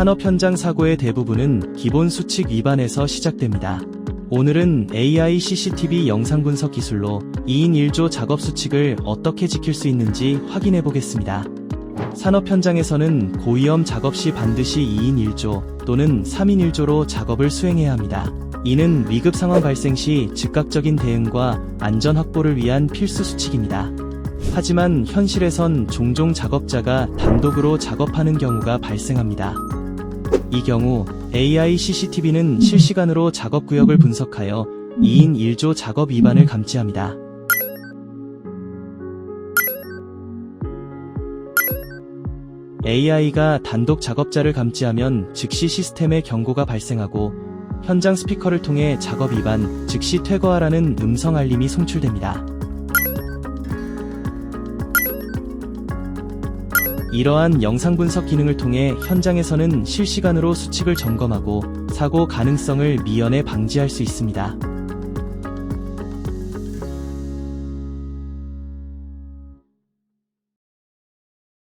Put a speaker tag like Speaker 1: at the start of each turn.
Speaker 1: 산업 현장 사고의 대부분은 기본 수칙 위반에서 시작됩니다. 오늘은 AI CCTV 영상 분석 기술로 2인 1조 작업 수칙을 어떻게 지킬 수 있는지 확인해 보겠습니다. 산업 현장에서는 고위험 작업 시 반드시 2인 1조 또는 3인 1조로 작업을 수행해야 합니다. 이는 위급 상황 발생 시 즉각적인 대응과 안전 확보를 위한 필수 수칙입니다. 하지만 현실에선 종종 작업자가 단독으로 작업하는 경우가 발생합니다. 이 경우 AI CCTV는 실시간으로 작업 구역을 분석하여 2인 1조 작업 위반을 감지합니다. AI가 단독 작업자를 감지하면 즉시 시스템에 경고가 발생하고 현장 스피커를 통해 작업 위반, 즉시 퇴거하라는 음성 알림이 송출됩니다. 이러한 영상 분석 기능을 통해 현장에서는 실시간으로 수칙을 점검하고 사고 가능성을 미연에 방지할 수 있습니다.